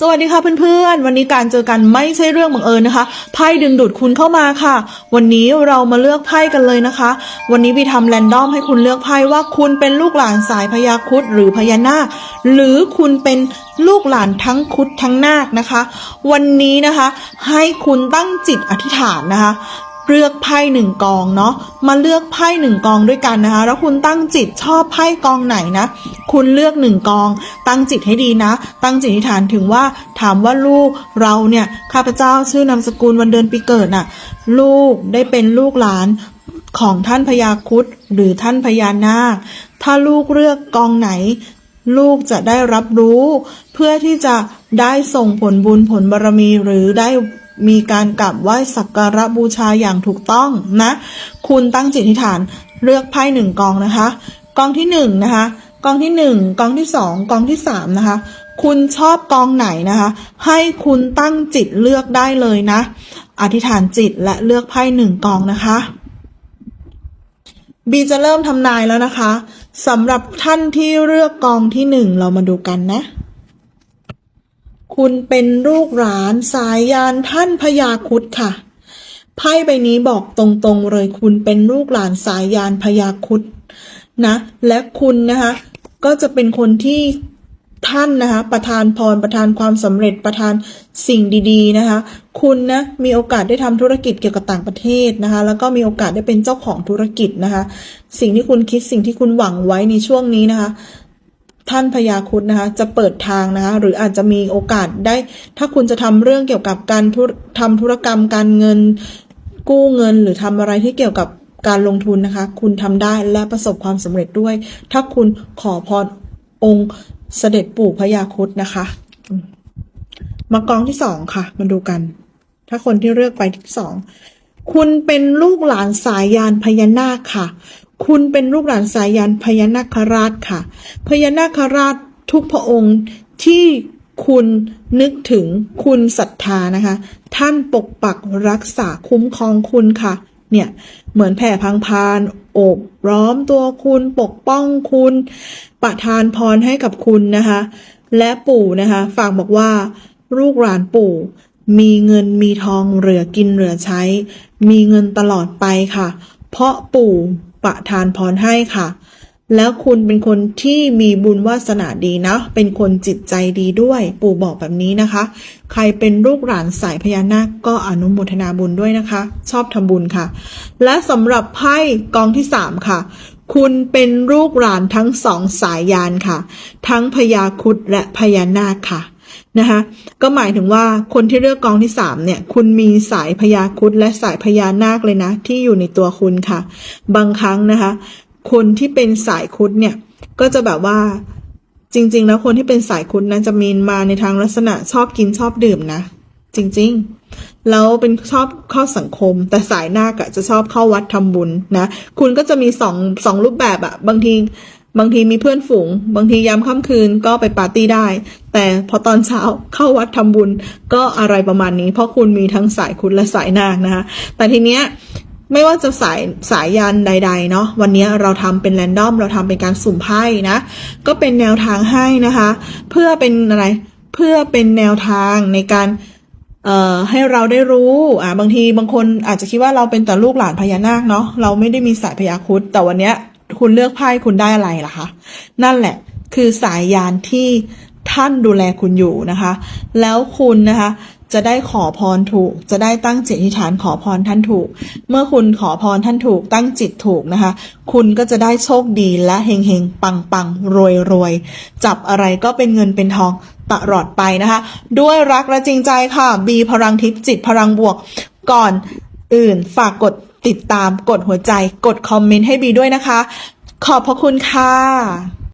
สวัสดีค่ะเพื่อนๆ วันนี้การเจอกันไม่ใช่เรื่องบังเอิญนะคะ ไพ่ดึงดูดคุณเข้ามาค่ะ วันนี้เรามาเลือกไพ่กันเลยนะคะ วันนี้บีทำแรนดอมให้คุณเลือกไพ่ว่าคุณเป็นลูกหลานสายพญาครุดหรือพญานาค หรือคุณเป็นลูกหลานทั้งครุดทั้งนาคนะคะ วันนี้นะคะ ให้คุณตั้งจิตอธิษฐานนะคะ เลือกไพ่หนึ่งกองเนาะมาเลือกไพ่หนึ่งกองด้วยกันนะคะ แล้วคุณตั้งจิตชอบไพ่กองไหนนะ คุณเลือกหนึ่งกอง ตั้งจิตให้ดีนะ ตั้งจิตอธิษฐานถึงว่าถามว่าลูกเราเนี่ยข้าพเจ้าชื่อนามสกุลวันเดือนปีเกิดน่ะ ลูกได้เป็นลูกหลานของท่านพญาคุดหรือท่านพญานาค ถ้าลูกเลือกกองไหน ลูกจะได้รับรู้ เพื่อที่จะได้ส่งผลบุญผลบารมีหรือได้ มีการกราบไหว้สักการะบูชาอย่างถูกต้องนะ คุณตั้งจิตอธิษฐานเลือกไพ่หนึ่งกองนะคะ กองที่หนึ่งนะคะ กองที่หนึ่งกองที่สองกองที่สามนะคะ คุณชอบกองไหนนะคะ ให้คุณตั้งจิตเลือกได้เลยนะ อธิษฐานจิตและเลือกไพ่หนึ่งกองนะคะบีจะเริ่มทำนายแล้วนะคะสำหรับท่านที่เลือกกองที่หนึ่งเรามาดูกันนะ คุณเป็นลูกหลานสายยานท่านพญาคุดค่ะ ไพ่ใบนี้บอกตรงๆเลยคุณเป็นลูกหลานสายยานพญาคุดนะ และคุณนะคะ ก็จะเป็นคนที่ท่านนะคะ ประทานพรประทานความสำเร็จประทานสิ่งดีๆนะคะ คุณนะมีโอกาสได้ทำธุรกิจเกี่ยวกับต่างประเทศนะคะ แล้วก็มีโอกาสได้เป็นเจ้าของธุรกิจนะคะ สิ่งที่คุณคิดสิ่งที่คุณหวังไว้ในช่วงนี้นะคะ ท่านพญาคุดนะคะจะเปิดทางนะคะหรืออาจจะมีโอกาสได้ ถ้าคุณจะทำเรื่องเกี่ยวกับการทำธุรกรรมการเงินกู้เงิน หรือทำอะไรที่เกี่ยวกับการลงทุนนะคะ คุณทำได้และประสบความสำเร็จด้วย ถ้าคุณขอพรองค์เสด็จปู่พญาคุดนะคะมมากองที่สองค่ะ มาดูกัน ถ้าคนที่เลือกไปที่สองคุณเป็นลูกหลานสายยานพญานาคค่ะ คุณเป็นลูกหลานสายยานพญานาคราชค่ะ พญานาคราชทุกพระองค์ที่คุณนึกถึงคุณศรัทธานะคะ ท่านปกปักรักษาคุ้มครองคุณค่ะ เนี่ยเหมือนแผ่พังพานโอบล้อมตัวคุณปกป้องคุณ ประทานพรให้กับคุณนะคะ และปู่นะคะฝากบอกว่า ลูกหลานปู่ มีเงินมีทองเหลือกินเหลือใช้ มีเงินตลอดไปค่ะ เพราะปู่ ประทานพรให้ค่ะ แล้วคุณเป็นคนที่มีบุญวาสนาดีนะ เป็นคนจิตใจดีด้วย ปู่บอกแบบนี้นะคะ ใครเป็นลูกหลานสายพญานาคก็อนุโมทนาบุญด้วยนะคะ ชอบทำบุญค่ะ และสำหรับไพ่กองที่สามค่ะคุณเป็นลูกหลานทั้งสองสายยานค่ะ ทั้งพญาคุดและพญานาคค่ะ นะคะก็หมายถึงว่าคนที่เลือกกองที่สามเนี่ย คุณมีสายพญาคุดและสายพญานาคเลยนะ ที่อยู่ในตัวคุณค่ะ บางครั้งนะคะ คนที่เป็นสายคุดเนี่ย ก็จะแบบว่าจริง ๆ แล้วคนที่เป็นสายคุดนะจะมีมาในทางลักษณะชอบกินชอบดื่มนะ จริง ๆ แล้วเป็นชอบเข้าสังคม แต่สายนาคอะจะชอบเข้าวัดทำบุญนะ คุณก็จะมีสองสองรูปแบบอะบางที บางทีมีเพื่อนฝูง บางทียามค่ำคืนก็ไปปาร์ตี้ได้ แต่พอตอนเช้าเข้าวัดทำบุญก็อะไรประมาณนี้ เพราะคุณมีทั้งสายคุณและสายนาคนะคะ แต่ทีเนี้ยไม่ว่าจะสายสายยันใด ๆ เนาะวันนี้เราทำเป็นแรนดอม เราทำเป็นการสุ่มไพ่นะ ก็เป็นแนวทางให้นะคะ เพื่อเป็นอะไรเพื่อเป็นแนวทางในการให้เราได้รู้อ่าบางทีบางคนอาจจะคิดว่าเราเป็นแต่ลูกหลานพญานาคเนาะเราไม่ได้มีสายพญาครุดแต่วันเนี้ย คุณเลือกไพ่คุณได้อะไรล่ะคะ นั่นแหละ คือสายยานที่ท่านดูแลคุณอยู่นะคะ แล้วคุณนะคะจะได้ขอพรถูก จะได้ตั้งจิตอธิษฐานขอพรท่านถูก เมื่อคุณขอพรท่านถูก ตั้งจิตถูกนะคะ คุณก็จะได้โชคดีและเฮงเฮงปังปังรวยรวยจับอะไรก็เป็นเงินเป็นทองตลอดไปนะคะ ด้วยรักและจริงใจค่ะ บีพลังทิพย์จิตพลังบวก ก่อนอื่นฝากกด ติดตามกดหัวใจกดคอมเมนต์ให้บีด้วยนะคะ ขอบพระคุณค่ะ